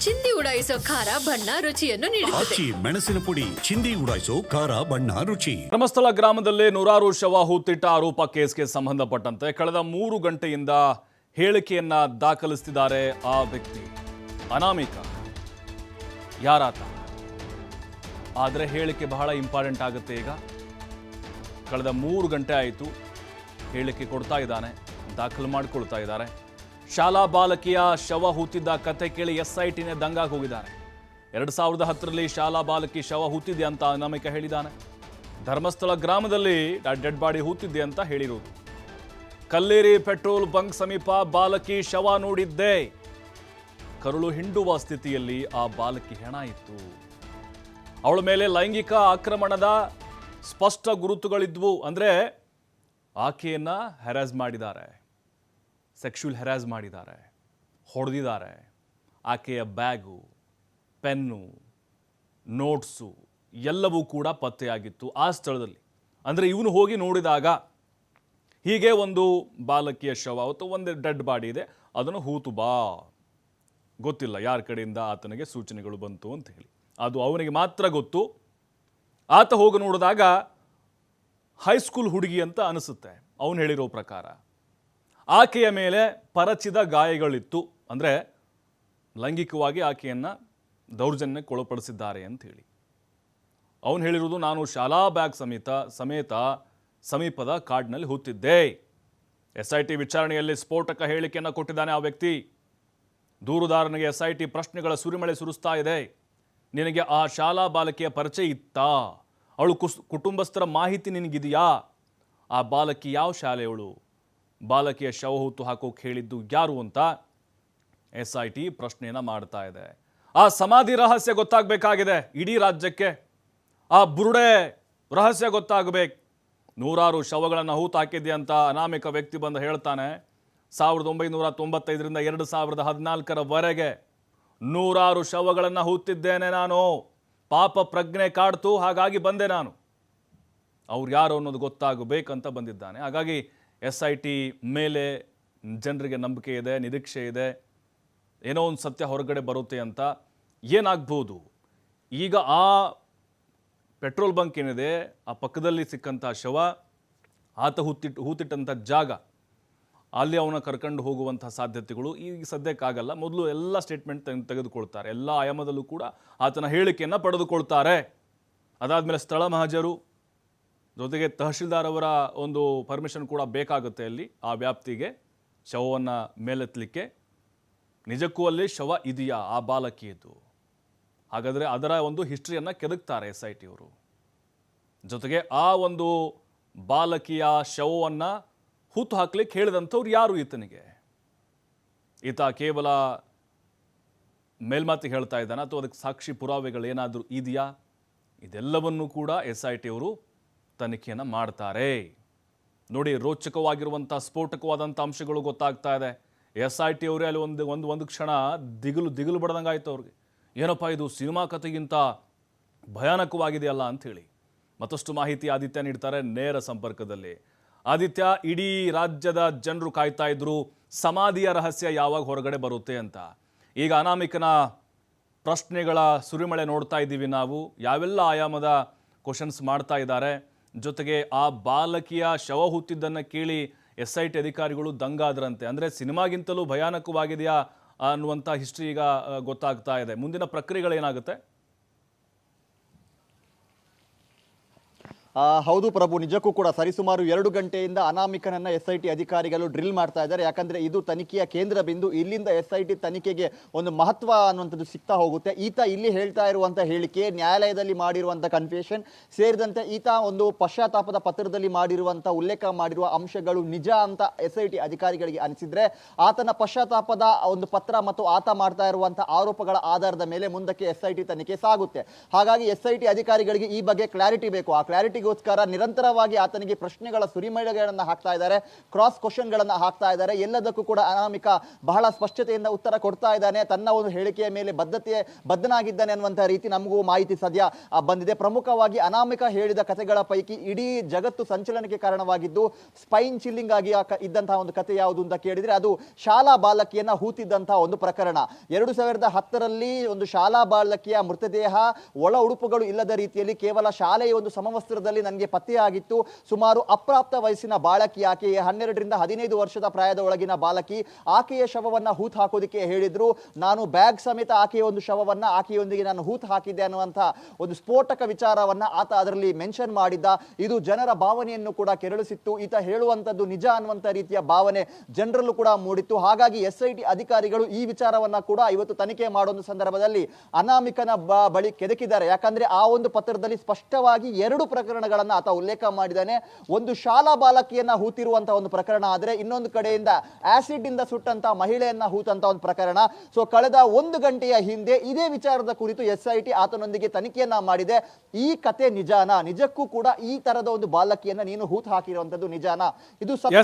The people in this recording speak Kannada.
ಚಿಂದಿ ಉಡಾಯಿಸೋ ಖಾರ ಬಣ್ಣ ರುಚಿಯನ್ನು ನೀಡುತ್ತದೆ. ಆಚಿ ಮೆಣಸಿನ ಪುಡಿ ಚಿಂದಿ ಉಡಾಯಿಸೋ ಖಾರ ಬಣ್ಣ ರುಚಿ. ಧರ್ಮಸ್ಥಳ ಗ್ರಾಮದಲ್ಲಿ ನೂರಾರು ಶವ ಹೂತಿಟ್ಟ ಆರೋಪ ಕೇಸ್ಗೆ ಸಂಬಂಧಪಟ್ಟಂತೆ ಕಳೆದ ಮೂರು ಗಂಟೆಯಿಂದ ಹೇಳಿಕೆಯನ್ನ ದಾಖಲಿಸುತ್ತಿದ್ದಾರೆ ಆ ವ್ಯಕ್ತಿ. ಅನಾಮಿಕ. ಯಾರಾತ? ಆದರೆ ಹೇಳಿಕೆ ಬಹಳ ಇಂಪಾರ್ಟೆಂಟ್ ಆಗುತ್ತೆ ಈಗ. ಕಳೆದ ಮೂರು ಗಂಟೆ ಆಯಿತು ಹೇಳಿಕೆ ಕೊಡ್ತಾ ಇದ್ದಾನೆ ದಾಖಲು ಮಾಡಿಕೊಳ್ತಾ ಇದ್ದಾರೆ. ಶಾಲಾ ಬಾಲಕಿಯ ಶವ ಹೂತಿದ್ದ ಕತೆ ಕೇಳಿ ಎಸ್ ಐ ಟಿನೇ ದಂಗಾಗಿ ಹೋಗಿದ್ದಾರೆ. ಎರಡು ಸಾವಿರದ ಹತ್ತರಲ್ಲಿ ಶಾಲಾ ಬಾಲಕಿ ಶವ ಹೂತಿದೆ ಅಂತ ಅನಾಮಿಕ ಹೇಳಿದ್ದಾನೆ. ಧರ್ಮಸ್ಥಳ ಗ್ರಾಮದಲ್ಲಿ ಡೆಡ್ ಬಾಡಿ ಹೂತಿದ್ದೆ ಅಂತ ಹೇಳಿರುವುದು ಕಲ್ಲೇರಿ ಪೆಟ್ರೋಲ್ ಬಂಕ್ ಸಮೀಪ ಬಾಲಕಿ ಶವ ನೋಡಿದ್ದೆ. ಕರುಳು ಹಿಂಡುವ ಸ್ಥಿತಿಯಲ್ಲಿ ಆ ಬಾಲಕಿ ಹೆಣ ಇತ್ತು. ಅವಳ ಮೇಲೆ ಲೈಂಗಿಕ ಆಕ್ರಮಣದ ಸ್ಪಷ್ಟ ಗುರುತುಗಳಿದ್ವು. ಅಂದ್ರೆ ಆಕೆಯನ್ನು ಹೆರಾಸ್ ಮಾಡಿದ್ದಾರೆ. ಸೆಕ್ಷುವಲ್ ಹೆರಾಸ್ ಮಾಡಿದ್ದಾರೆ, ಹೊಡೆದಿದ್ದಾರೆ. ಆಕೆಯ ಬ್ಯಾಗು ಪೆನ್ನು ನೋಟ್ಸು ಎಲ್ಲವೂ ಕೂಡ ಪತ್ತೆಯಾಗಿತ್ತು ಆ ಸ್ಥಳದಲ್ಲಿ. ಅಂದರೆ ಇವನು ಹೋಗಿ ನೋಡಿದಾಗ ಹೀಗೆ ಒಂದು ಬಾಲಕಿಯ ಶವ ಅಥವಾ ಒಂದು ಡೆಡ್ ಬಾಡಿ ಇದೆ, ಅದನ್ನು ಹೂತು ಬಾ. ಗೊತ್ತಿಲ್ಲ ಯಾರ ಕಡೆಯಿಂದ ಆತನಿಗೆ ಸೂಚನೆಗಳು ಬಂತು ಅಂತ ಹೇಳಿ. ಅದು ಅವನಿಗೆ ಮಾತ್ರ ಗೊತ್ತು. ಆತ ಹೋಗಿ ನೋಡಿದಾಗ ಹೈಸ್ಕೂಲ್ ಹುಡುಗಿ ಅಂತ ಅನಿಸುತ್ತೆ. ಅವನು ಹೇಳಿರೋ ಪ್ರಕಾರ. ಆಕೆಯ ಮೇಲೆ ಪರಚಿದ ಗಾಯಗಳಿತ್ತು. ಅಂದರೆ ಲೈಂಗಿಕವಾಗಿ ಆಕೆಯನ್ನು ದೌರ್ಜನ್ಯಕ್ಕೆ ಒಳಪಡಿಸಿದ್ದಾರೆ ಅಂತ ಹೇಳಿ. ಅವನು ಹೇಳಿರುವುದು ನಾನು ಶಾಲಾ ಬ್ಯಾಗ್ ಸಮೇತ ಸಮೇತ ಸಮೀಪದ ಕಾಡಿನಲ್ಲಿ ಹೂತಿದ್ದೆ ಎಸ್ ಐ ಟಿ ವಿಚಾರಣೆಯಲ್ಲಿ ಸ್ಫೋಟಕ ಹೇಳಿಕೆಯನ್ನು ಕೊಟ್ಟಿದ್ದಾನೆ ಆ ವ್ಯಕ್ತಿ. ದೂರುದಾರನಿಗೆ ಎಸ್ ಐ ಟಿ ಪ್ರಶ್ನೆಗಳ ಸುರಿಮಳೆ ಸುರಿಸ್ತಾ ಇದೆ. ನಿನಗೆ ಆ ಶಾಲಾ ಬಾಲಕಿಯ ಪರಿಚಯ ಇತ್ತಾ? ಅವಳು ಕುಸ್, ಕುಟುಂಬಸ್ಥರ ಮಾಹಿತಿ ನಿನಗಿದೆಯಾ? ಆ ಬಾಲಕಿ ಯಾವ ಶಾಲೆಯವಳು? ಬಾಲಕಿಯ ಶವ ಹುತ್ತು ಹಾಕೋಕೆ ಹೇಳಿದ್ದು ಯಾರು ಅಂತ ಎಸ್ ಐ ಟಿ ಪ್ರಶ್ನೆಯನ್ನು ಮಾಡ್ತಾ ಇದೆ. ಆ ಸಮಾಧಿ ರಹಸ್ಯ ಗೊತ್ತಾಗಬೇಕಾಗಿದೆ. ಇಡೀ ರಾಜ್ಯಕ್ಕೆ ಆ ಬುರುಡೆ ರಹಸ್ಯ ಗೊತ್ತಾಗಬೇಕು. ನೂರಾರು ಶವಗಳನ್ನು ಹೂತು ಹಾಕಿದ್ದೆ ಅಂತ ಅನಾಮಿಕ ವ್ಯಕ್ತಿ ಬಂದು ಹೇಳ್ತಾನೆ. ಸಾವಿರದ ಒಂಬೈನೂರ ತೊಂಬತ್ತೈದರಿಂದ ಎರಡು ಸಾವಿರದ ಹದಿನಾಲ್ಕರವರೆಗೆ ನೂರಾರು ಶವಗಳನ್ನು ಹೂತಿದ್ದೇನೆ ನಾನು. ಪಾಪ ಪ್ರಜ್ಞೆ ಕಾಡ್ತು, ಹಾಗಾಗಿ ಬಂದೆ ನಾನು. ಅವ್ರು ಯಾರು ಅನ್ನೋದು ಗೊತ್ತಾಗಬೇಕಂತ ಬಂದಿದ್ದಾನೆ. ಹಾಗಾಗಿ ಎಸ್ ಐ ಟಿ ಮೇಲೆ ಜನರಿಗೆ ನಂಬಿಕೆ ಇದೆ, ನಿರೀಕ್ಷೆ ಇದೆ, ಏನೋ ಒಂದು ಸತ್ಯ ಹೊರಗಡೆ ಬರುತ್ತೆ ಅಂತ ಏನಾಗ್ಬೋದು? ಈಗ ಆ ಪೆಟ್ರೋಲ್ ಬಂಕ್ ಏನಿದೆ, ಆ ಪಕ್ಕದಲ್ಲಿ ಸಿಕ್ಕಂಥ ಶವ, ಆತ ಹೂತಿಟ್ಟು ಹೂತಿಟ್ಟಂಥ ಜಾಗ, ಅಲ್ಲಿ ಅವನ ಕರ್ಕೊಂಡು ಹೋಗುವಂಥ ಸಾಧ್ಯತೆಗಳು ಈಗ ಸದ್ಯಕ್ಕಾಗಲ್ಲ. ಮೊದಲು ಎಲ್ಲ ಸ್ಟೇಟ್ಮೆಂಟ್ ತೆಗೆದುಕೊಳ್ತಾರೆ. ಎಲ್ಲ ಆಯಾಮದಲ್ಲೂ ಕೂಡ ಆತನ ಹೇಳಿಕೆಯನ್ನು ಪಡೆದುಕೊಳ್ತಾರೆ. ಅದಾದಮೇಲೆ ಸ್ಥಳ ಮಹಜರು ಜೊತೆಗೆ ತಹಶೀಲ್ದಾರ್ ಅವರ ಒಂದು ಪರ್ಮಿಷನ್ ಕೂಡ ಬೇಕಾಗುತ್ತೆ ಅಲ್ಲಿ ಆ ವ್ಯಾಪ್ತಿಗೆ ಶವವನ್ನು ಮೇಲೆತ್ತಲಿಕ್ಕೆ. ನಿಜಕ್ಕೂ ಅಲ್ಲಿ ಶವ ಇದೆಯಾ ಆ ಬಾಲಕಿಯದು ಹಾಗಾದರೆ ಅದರ ಒಂದು ಹಿಸ್ಟ್ರಿಯನ್ನು ಕೆದಕ್ತಾರೆ ಎಸ್ ಐ ಟಿ ಅವರು. ಜೊತೆಗೆ ಆ ಒಂದು ಬಾಲಕಿಯ ಶವವನ್ನು ಹೂತು ಹಾಕ್ಲಿಕ್ಕೆ ಹೇಳಿದಂಥವ್ರು ಯಾರು ಈತನಿಗೆ? ಈತ ಕೇವಲ ಮೇಲ್ಮಾತಿಗೆ ಹೇಳ್ತಾ ಇದ್ದಾನೆ ಅಥವಾ ಅದಕ್ಕೆ ಸಾಕ್ಷಿ ಪುರಾವೆಗಳು ಏನಾದರೂ ಇದೆಯಾ? ಇದೆಲ್ಲವನ್ನೂ ಕೂಡ ಎಸ್ ಐ ಟಿ ಅವರು ತನಿಖೆಯನ್ನು ಮಾಡ್ತಾರೆ. ನೋಡಿ ರೋಚಕವಾಗಿರುವಂಥ ಸ್ಫೋಟಕವಾದಂಥ ಅಂಶಗಳು ಗೊತ್ತಾಗ್ತಾ ಇದೆ. ಎಸ್ ಐ ಟಿ ಅವರೇ ಅಲ್ಲಿ ಒಂದು ಒಂದು ಒಂದು ಕ್ಷಣ ದಿಗಿಲು ದಿಗಿಲು ಬಡ್ದಂಗೆ ಆಯಿತು ಅವ್ರಿಗೆ. ಏನಪ್ಪ ಇದು ಸಿನಿಮಾ ಕಥೆಗಿಂತ ಭಯಾನಕವಾಗಿದೆಯಲ್ಲ ಅಂಥೇಳಿ ಮತ್ತಷ್ಟು ಮಾಹಿತಿ ಆದಿತ್ಯ ನೀಡ್ತಾರೆ ನೇರ ಸಂಪರ್ಕದಲ್ಲಿ. ಆದಿತ್ಯ, ಇಡೀ ರಾಜ್ಯದ ಜನರು ಕಾಯ್ತಾ ಇದ್ರು, ಸಮಾಧಿಯ ರಹಸ್ಯ ಯಾವಾಗ ಹೊರಗಡೆ ಬರುತ್ತೆ ಅಂತ. ಈಗ ಅನಾಮಿಕನ ಪ್ರಶ್ನೆಗಳ ಸುರಿಮಳೆ ನೋಡ್ತಾ ಇದ್ದೀವಿ ನಾವು. ಯಾವೆಲ್ಲ ಆಯಾಮದ ಕ್ವಶನ್ಸ್ ಮಾಡ್ತಾ ಇದ್ದಾರೆ. ಜೊತೆಗೆ ಆ ಬಾಲಕಿಯ ಶವ ಹುತ್ತಿದ್ದನ್ನು ಕೇಳಿ ಎಸ್ ಐ ಟಿ ಅಧಿಕಾರಿಗಳು ದಂಗಾದ್ರಂತೆ. ಅಂದರೆ ಸಿನಿಮಾಗಿಂತಲೂ ಭಯಾನಕವಾಗಿದೆಯಾ ಅನ್ನುವಂಥ ಹಿಸ್ಟ್ರಿ ಈಗ ಗೊತ್ತಾಗ್ತಾ ಇದೆ. ಮುಂದಿನ ಪ್ರಕ್ರಿಯೆಗಳೇನಾಗುತ್ತೆ? ಹೌದು ಪ್ರಭು, ನಿಜಕ್ಕೂ ಕೂಡ ಸರಿಸುಮಾರು ಎರಡು ಗಂಟೆಯಿಂದ ಅನಾಮಿಕನನ್ನ ಎಸ್ ಐ ಟಿ ಅಧಿಕಾರಿಗಳು ಡ್ರಿಲ್ ಮಾಡ್ತಾ ಇದ್ದಾರೆ. ಯಾಕಂದ್ರೆ ಇದು ತನಿಖೆಯ ಕೇಂದ್ರ ಬಿಂದು, ಇಲ್ಲಿಂದ ಎಸ್ ಐ ಟಿ ತನಿಖೆಗೆ ಒಂದು ಮಹತ್ವ ಅನ್ನುವಂಥದ್ದು ಸಿಗ್ತಾ ಹೋಗುತ್ತೆ. ಈತ ಇಲ್ಲಿ ಹೇಳ್ತಾ ಇರುವಂತ ಹೇಳಿಕೆ, ನ್ಯಾಯಾಲಯದಲ್ಲಿ ಮಾಡಿರುವಂತ ಕನ್ಫೆಷನ್ ಸೇರಿದಂತೆ ಈತ ಒಂದು ಪಶ್ಚಾತ್ತಾಪದ ಪತ್ರದಲ್ಲಿ ಮಾಡಿರುವಂತ ಉಲ್ಲೇಖ ಮಾಡಿರುವ ಅಂಶಗಳು ನಿಜ ಅಂತ ಎಸ್ ಐ ಟಿ ಅಧಿಕಾರಿಗಳಿಗೆ ಅನಿಸಿದ್ರೆ, ಆತನ ಪಶ್ಚಾತ್ತಾಪದ ಒಂದು ಪತ್ರ ಮತ್ತು ಆತ ಮಾಡ್ತಾ ಇರುವಂತಹ ಆರೋಪಗಳ ಆಧಾರದ ಮೇಲೆ ಮುಂದಕ್ಕೆ ಎಸ್ ಐ ಟಿ ತನಿಖೆ ಸಾಗುತ್ತೆ. ಹಾಗಾಗಿ ಎಸ್ ಐ ಟಿ ಅಧಿಕಾರಿಗಳಿಗೆ ಈ ಬಗ್ಗೆ ಕ್ಲಾರಿಟಿ ಬೇಕು. ಆ ಕ್ಲಾರಿಟಿಗೆ ತನಿಖೆಗೋಸ್ಕರ ನಿರಂತರವಾಗಿ ಆತನಿಗೆ ಪ್ರಶ್ನೆಗಳ ಸುರಿಮಳೆಗಳನ್ನು ಹಾಕ್ತಾ ಇದ್ದಾರೆ ಕ್ರಾಸ್ ಕ್ವಶನ್ಗಳನ್ನು ಹಾಕ್ತಾ ಇದ್ದಾರೆ. ಎಲ್ಲದಕ್ಕೂ ಕೂಡ ಅನಾಮಿಕ ಬಹಳ ಸ್ಪಷ್ಟತೆಯಿಂದ ಉತ್ತರ ಕೊಡ್ತಾ ಇದ್ದಾನೆ. ತನ್ನ ಒಂದು ಹೇಳಿಕೆಯ ಮೇಲೆ ಬದ್ಧತೆ, ಬದ್ಧನಾಗಿದ್ದಾನೆ ಅನ್ನುವಂಥ ರೀತಿ ನಮಗೂ ಮಾಹಿತಿ ಸದ್ಯ ಬಂದಿದೆ. ಪ್ರಮುಖವಾಗಿ ಅನಾಮಿಕ ಹೇಳಿದ ಕಥೆಗಳ ಪೈಕಿ ಇಡೀ ಜಗತ್ತು ಸಂಚಲನಕ್ಕೆ ಕಾರಣವಾಗಿದ್ದು ಸ್ಪೈನ್ ಚಿಲ್ಲಿಂಗ್ ಆಗಿ ಇದ್ದಂತಹ ಒಂದು ಕಥೆ ಯಾವುದು ಅಂತ ಕೇಳಿದ್ರೆ, ಅದು ಶಾಲಾ ಬಾಲಕಿಯನ್ನ ಹೂತಿದ್ದಂತಹ ಒಂದು ಪ್ರಕರಣ. ಎರಡು ಸಾವಿರದ ಹತ್ತರಲ್ಲಿ ಒಂದು ಶಾಲಾ ಬಾಲಕಿಯ ಮೃತದೇಹ ಒಳ ಉಡುಪುಗಳು ಇಲ್ಲದ ರೀತಿಯಲ್ಲಿ ಕೇವಲ ಶಾಲೆಯ ಒಂದು ಸಮವಸ್ತ್ರದಲ್ಲಿ ನನಗೆ ಪತ್ತೆಯಾಗಿತ್ತು ಸುಮಾರು ಅಪ್ರಾಪ್ತ ವಯಸ್ಸಿನ ಬಾಲಕಿ ಆಕೆಯ ಹನ್ನೆರಡರಿಂದ ಹದಿನೈದು ವರ್ಷದ ಪ್ರಾಯದ ಒಳಗಿನ ಬಾಲಕಿ, ಆಕೆಯ ಶವವನ್ನು ಹೂತ್ ಹಾಕೋದಕ್ಕೆ ಹೇಳಿದ್ರು. ನಾನು ಬ್ಯಾಗ್ ಸಮೇತ ಆಕೆಯ ಒಂದು ಶವವನ್ನು ಆಕೆಯೊಂದಿಗೆ ನಾನು ಹೂತ್ ಹಾಕಿದ್ದೆ ಅನ್ನುವಂಥ ಒಂದು ಸ್ಫೋಟಕ ವಿಚಾರವನ್ನ ಆತ ಅದರಲ್ಲಿ ಮೆನ್ಷನ್ ಮಾಡಿದ್ದ. ಇದು ಜನರ ಭಾವನೆಯನ್ನು ಕೂಡ ಕೆರಳಿಸಿತ್ತು. ಈತ ಹೇಳುವಂಥದ್ದು ನಿಜ ಅನ್ನುವಂಥ ರೀತಿಯ ಭಾವನೆ ಜನರಲ್ಲೂ ಕೂಡ ಮೂಡಿತ್ತು. ಹಾಗಾಗಿ ಎಸ್ ಐ ಅಧಿಕಾರಿಗಳು ಈ ವಿಚಾರವನ್ನ ಕೂಡ ಇವತ್ತು ತನಿಖೆ ಮಾಡುವ ಸಂದರ್ಭದಲ್ಲಿ ಅನಾಮಿಕನ ಬಳಿ ಕೆದಕಿದ್ದಾರೆ. ಯಾಕಂದ್ರೆ ಆ ಒಂದು ಪತ್ರದಲ್ಲಿ ಸ್ಪಷ್ಟವಾಗಿ ಎರಡು ಪ್ರಕರಣಗಳನ್ನ ಆತ ಉಲ್ಲೇಖ ಮಾಡಿದ್ದಾನೆ. ಒಂದು ಶಾಲಾ ಬಾಲಕಿಯನ್ನ ಹೂತಿರುವಂತಹ ಒಂದು ಪ್ರಕರಣ ಆದ್ರೆ ಇನ್ನೊಂದು ಕಡೆಯಿಂದ ಆಸಿಡ್ ಇಂದ ಸುಟ್ಟಂತ ಮಹಿಳೆಯನ್ನ ಹೂತಂತ ಒಂದು ಪ್ರಕರಣ. ಸೊ ಕಳೆದ ಒಂದು ಗಂಟೆಯ ಹಿಂದೆ ಇದೇ ವಿಚಾರದ ಕುರಿತು ಎಸ್ ಐ ಟಿ ಆತನೊಂದಿಗೆ ತನಿಖೆಯನ್ನ ಮಾಡಿದೆ. ಈ ಕತೆ ನಿಜಾನ? ನಿಜಕ್ಕೂ ಕೂಡ ಈ ತರದ ಒಂದು ಬಾಲಕಿಯನ್ನ ನೀನು ಹೂತ್ ಹಾಕಿರುವಂತದ್ದು ನಿಜಾನ? ಇದು ಸತ್ಯ.